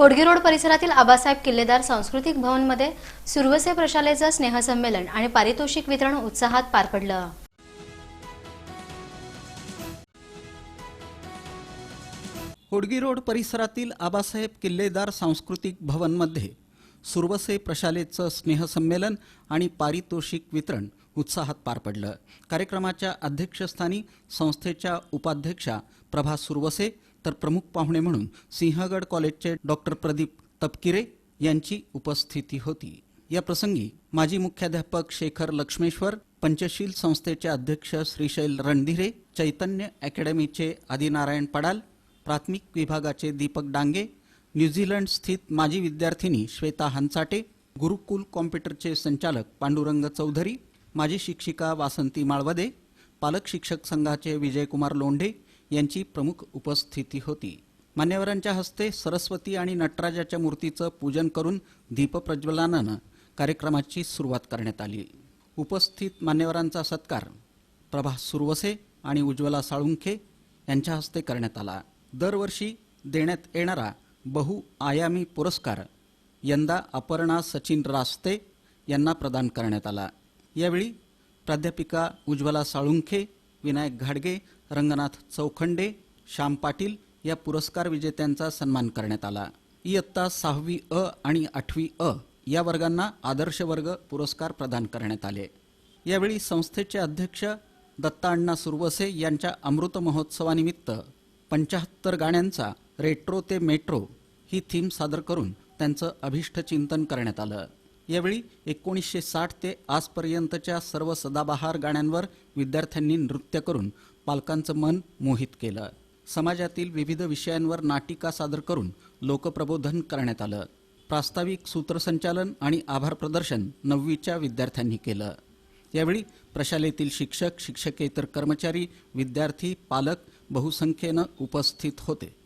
Hodgi road परिसरातील आबासाहेब किल्लेदार सांस्कृतिक भवनमध्ये सुरवसे प्रशालेचं स्नेहसंमेलन आणि पारितोषिक वितरण उत्साहात पार पडलं. होडगी रोड परिसरातील आबासाहेब किल्लेदार सांस्कृतिक भवनमध्ये सुरवसे प्रशालेचं स्नेहसंमेलन आणि पारितोषिक वितरण उत्साहात पार पडलं. कार्यक्रमाच्या अध्यक्षस्थानी संस्थेच्या उपाध्यक्षा प्रभा सुरवसे तर प्रमुख पाहुणे म्हणून सिंहगड कॉलेजचे डॉक्टर प्रदीप तपकिरे यांची उपस्थिती होती. या प्रसंगी माजी मुख्याध्यापक शेखर लक्ष्मेश्वर पंचशील संस्थेचे अध्यक्ष श्रीशैल रणधिरे चैतन्य अकॅडमीचे आदिनारायण पडाल प्राथमिक विभागाचे दीपक डांगे न्यूझीलंड स्थित माजी विद्यार्थिनी श्वेता हंचाटे गुरुकुल कॉम्प्युटरचे संचालक पांडुरंग चौधरी माजी शिक्षिका वासंती माळवदे पालक शिक्षक संघाचे विजयकुमार लोंढे यांची प्रमुख उपस्थिती होती. मान्यवरांच्या हस्ते सरस्वती आणि नटराजाच्या मूर्तीचं पूजन करून दीपप्रज्वलनानं कार्यक्रमाची सुरुवात करण्यात आली. उपस्थित मान्यवरांचा सत्कार प्रभा सुरवसे आणि उज्ज्वला साळुंखे यांच्या हस्ते करण्यात आला. दरवर्षी देण्यात येणारा बहुआयामी पुरस्कार यंदा अपर्णा सचिन रास्ते यांना प्रदान करण्यात आला. यावेळी प्राध्यापिका उज्ज्वला साळुंखे विनायक घाडगे रंगनाथ चौखंडे श्याम पाटील या पुरस्कार विजेत्यांचा सन्मान करण्यात आला. इयत्ता सहावी अ आणि आठवी अ या वर्गांना आदर्श वर्ग पुरस्कार प्रदान करण्यात आले. यावेळी संस्थेचे अध्यक्ष दत्ता अण्णा सुरवसे यांच्या अमृत महोत्सवानिमित्त पंचाहत्तर गाण्यांचा रेट्रो ते मेट्रो ही थीम सादर करून त्यांचं अभिष्ट चिंतन करण्यात आलं. यावेळी एकोणीसशे साठ ते आजपर्यंतच्या सर्व सदाबहार गाण्यांवर विद्यार्थ्यांनी नृत्य करून पालकांचं मन मोहित केलं. समाजातील विविध विषयांवर नाटिका सादर करून लोकप्रबोधन करण्यात आलं. प्रास्ताविक सूत्रसंचालन आणि आभार प्रदर्शन नववीच्या विद्यार्थ्यांनी केलं. यावेळी प्रशालेतील शिक्षक शिक्षकेतर कर्मचारी विद्यार्थी पालक बहुसंख्येनं उपस्थित होते.